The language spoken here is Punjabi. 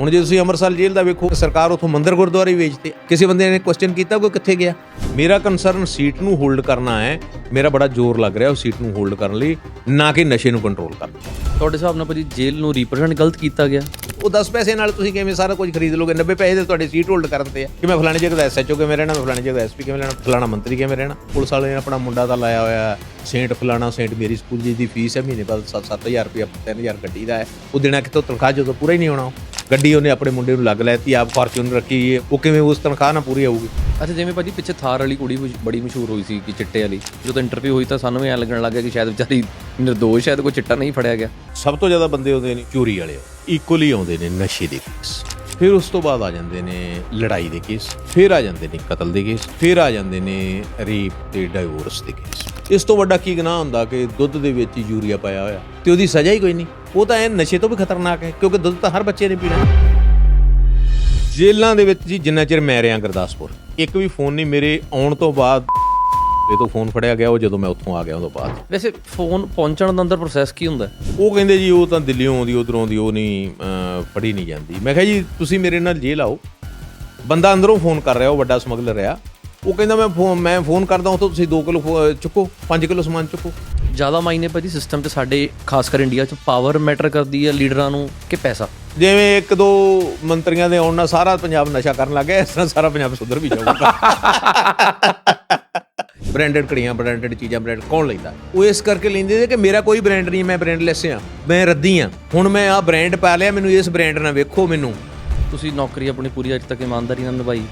ਹੁਣ ਜੇ ਤੁਸੀਂ ਅੰਮ੍ਰਿਤਸਰ ਜੇਲ੍ਹ ਦਾ ਵੇਖੋ ਸਰਕਾਰ ਉਥੋਂ ਮੰਦਿਰ ਗੁਰਦੁਆਰੇ ਵੇਚਦੇ ਕਿਸੇ ਬੰਦੇ ਨੇ ਕੁਐਸਚਨ ਕੀਤਾ ਕੋਈ ਕਿੱਥੇ ਗਿਆ? ਮੇਰਾ ਕੰਸਰਨ ਸੀਟ ਨੂੰ ਹੋਲਡ ਕਰਨਾ ਹੈ। ਮੇਰਾ ਬੜਾ ਜ਼ੋਰ ਲੱਗ ਰਿਹਾ ਉਹ ਸੀਟ ਨੂੰ ਹੋਲਡ ਕਰਨ ਲਈ ਨਾ ਕਿ ਨਸ਼ੇ ਨੂੰ ਕੰਟਰੋਲ ਕਰਨ ਤੁਹਾਡੇ ਹਿਸਾਬ ਨਾਲ ਭਾਜੀ ਜੇਲ੍ਹ ਨੂੰ ਰਿਪਰੈਜ਼ੈਂਟ ਗਲਤ ਕੀਤਾ ਗਿਆ? ਉਹ 10 ਪੈਸੇ ਨਾਲ ਤੁਸੀਂ ਕਿਵੇਂ ਸਾਰਾ ਕੁਝ ਖਰੀਦ ਲੋਗੇ? 90 ਪੈਸੇ ਦੇ ਤੁਹਾਡੇ ਸੀਟ ਹੋਲਡ ਕਰਨ ਤੇ ਆ। ਕਿ ਮੈਂ ਫਲਾਣੀ ਜਗ੍ਹਾ ਦਾ ਐਸਐਚਓ ਕਿਵੇਂ ਰਹਿਣਾ? ਮੈਂ ਫਲਾਣੀ ਜਗ੍ਹਾ ਦਾ ਐਸਪੀ ਕਿਵੇਂ ਰਹਿਣਾ? ਫਲਾਣਾ ਮੰਤਰੀ ਕਿਵੇਂ ਰਹਿਣਾ? ਪੁਲਿਸ ਵਾਲੇ ਨੇ ਆਪਣਾ ਮੁੰਡਾ ਤਾਂ ਲਾਇਆ ਹੋਇਆ। ਹੈ, ਸੇਂਟ ਫਲਾਣਾ ਸੇਂਟ ਮੇਰੀ ਸਕੂਲ ਜੀ ਦੀ ਫੀਸ ਹੈ। ਮਹੀਨੇ ਬਾਅਦ 7-7000 ਰੁਪਏ 3000 ਗੱਡੀ ਦਾ ਹੈ। ਉਹ ਦੇਣਾ ਕਿਤੋਂ ਤਨਖਾਹ ਜਦੋਂ ਪੂਰਾ ਹੀ ਨਹੀਂ ਹੋਣਾ। ਗੱਡੀ ਉਹਨੇ ਆਪਣੇ ਮੁੰਡੇ ਨੂੰ ਲੱਗ ਲੈਤੀ ਆਪ ਫਾਰਚੂਨਰ ਰੱਖੀ ਹੈ। ਉਹ ਕਿਵੇਂ ਉਸ ਤਨਖਾਹ ਨਾਲ ਪੂਰੀ ਆਊਗੀ ਅੱਛਾ ਜਿਵੇਂ ਭਾਜੀ ਪਿੱਛੇ ਥਾਰ ਵਾਲੀ ਕੁੜੀ ਬੜੀ ਮਸ਼ਹੂਰ ਹੋਈ ਸੀ ਕਿ ਚਿੱਟੇ ਵਾਲੀ। ਜਦੋਂ ਇੰਟਰਵਿਊ ਹੋਈ ਤਾਂ ਸਾਨੂੰ ਵੀ ਐਂ ਲੱਗਣ ਲੱਗ ਗਿਆ ਕਿ ਸ਼ਾਇਦ ਵਿਚਾਰੀ ਨਿਰਦੋਸ਼ ਸ਼ਾਇਦ ਕੋਈ ਚਿੱਟਾ ਨਹੀਂ ਫੜਿਆ ਗਿਆ। ਸਭ ਤੋਂ ਜ਼ਿਆਦਾ ਬੰਦੇ ਆਉਂਦੇ ਨੇ ਚੋਰੀ ਵਾਲੇ। ਇਕੁਅਲੀ ਆਉਂਦੇ ਨੇ ਨਸ਼ੇ ਦੇ ਕੇਸ ਫਿਰ ਉਸ ਤੋਂ ਬਾਅਦ ਆ ਜਾਂਦੇ ਨੇ ਲੜਾਈ ਦੇ ਕੇਸ ਫਿਰ ਆ ਜਾਂਦੇ ਨੇ ਕਤਲ ਦੇ ਕੇਸ ਫਿਰ ਆ ਜਾਂਦੇ ਨੇ ਰੇਪ ਤੇ ਡਾਈਵੋਰਸ ਦੇ ਕੇਸ ਇਸ ਤੋਂ ਵੱਡਾ ਕੀ ਗੁਨਾਹ ਹੁੰਦਾ ਕਿ ਦੁੱਧ ਦੇ ਵਿੱਚ ਯੂਰੀਆ ਪਾਇਆ ਹੋਇਆ ਤੇ ਉਹਦੀ ਸਜ਼ਾ ਹੀ ਕੋਈ ਨਹੀਂ। ਉਹ ਤਾਂ ਇਹ ਨਸ਼ੇ ਤੋਂ ਵੀ ਖਤਰਨਾਕ ਹੈ ਕਿਉਂਕਿ ਦੁੱਧ ਤਾਂ ਹਰ ਬੱਚੇ ਨੇ ਪੀਣਾ। ਜੇਲ੍ਹਾਂ ਦੇ ਵਿੱਚ ਜੀ ਜਿੰਨਾ ਚਿਰ ਮੈਂ ਰਿਹਾ ਗੁਰਦਾਸਪੁਰ ਇੱਕ ਵੀ ਫੋਨ ਨਹੀਂ ਮੇਰੇ ਆਉਣ ਤੋਂ ਬਾਅਦ ਇਹ ਤੋਂ ਫੋਨ ਫੜਿਆ ਗਿਆ ਉਹ ਜਦੋਂ ਮੈਂ ਉੱਥੋਂ ਆ ਗਿਆ ਉਦੋਂ ਬਾਅਦ। ਵੈਸੇ ਫੋਨ ਪਹੁੰਚਣ ਦਾ ਅੰਦਰ ਪ੍ਰੋਸੈਸ ਕੀ ਹੁੰਦਾ? ਹੈ? ਉਹ ਕਹਿੰਦੇ ਜੀ ਉਹ ਤਾਂ ਦਿੱਲੀੋਂ ਆਉਂਦੀ ਉਧਰੋਂ ਆਉਂਦੀ ਉਹ ਨਹੀਂ ਅਹ, ਫੜੀ ਨਹੀਂ ਜਾਂਦੀ। ਮੈਂ ਕਿਹਾ ਜੀ ਤੁਸੀਂ ਮੇਰੇ ਨਾਲ ਜੇਲ੍ਹ ਆਓ। ਬੰਦਾ ਅੰਦਰੋਂ ਫੋਨ ਕਰ ਰਿਹਾ ਉਹ ਵੱਡਾ ਸਮਗਲਰ ਆ ਉਹ ਕਹਿੰਦਾ ਮੈਂ ਫੋਨ ਮੈਂ ਫੋਨ ਕਰਦਾ ਉੱਥੋਂ ਤੁਸੀਂ 2 ਕਿਲੋ ਚੁੱਕੋ 5 ਕਿਲੋ ਸਮਾਨ ਚੁੱਕੋ। ਜ਼ਿਆਦਾ ਮਾਇਨੇ ਭਾਜੀ ਸਿਸਟਮ 'ਚ ਸਾਡੇ ਖਾਸ ਕਰ ਇੰਡੀਆ 'ਚ ਪਾਵਰ ਮੈਟਰ ਕਰਦੀ ਹੈ ਲੀਡਰਾਂ ਨੂੰ ਕਿ ਪੈਸਾ? ਜਿਵੇਂ ਇੱਕ ਦੋ ਮੰਤਰੀਆਂ ਦੇ ਆਉਣ ਨਾਲ ਸਾਰਾ ਪੰਜਾਬ ਨਸ਼ਾ ਕਰਨ ਲੱਗ ਗਿਆ ਇਸ ਤਰ੍ਹਾਂ ਸਾਰਾ ਪੰਜਾਬ ਸੁਧਰ ਵੀ ਜਾਊਗਾ। ਬ੍ਰਾਂਡਡ ਕੜੀਆਂ ਬ੍ਰਾਂਡਡ ਚੀਜ਼ਾਂ ਬ੍ਰਾਂਡ ਕੌਣ ਲੈਂਦਾ? ਉਹ ਇਸ ਕਰਕੇ ਲੈਂਦੇ ਨੇ ਕਿ ਮੇਰਾ ਕੋਈ ਬ੍ਰਾਂਡ ਨਹੀਂ ਮੈਂ ਬ੍ਰਾਂਡਲੈਸ ਆ ਮੈਂ ਰੱਦੀ ਆ ਹੁਣ ਮੈਂ ਆ ਬ੍ਰਾਂਡ ਪਾ ਲਿਆ ਮੈਨੂੰ ਇਸ ਬ੍ਰਾਂਡ ਨਾਲ ਵੇਖੋ ਮੈਨੂੰ। ਤੁਸੀਂ ਨੌਕਰੀ ਆਪਣੀ ਪੂਰੀ ਅੱਜ ਤੱਕ ਇਮਾਨਦਾਰੀ ਨਾਲ ਨਿਭਾਈ?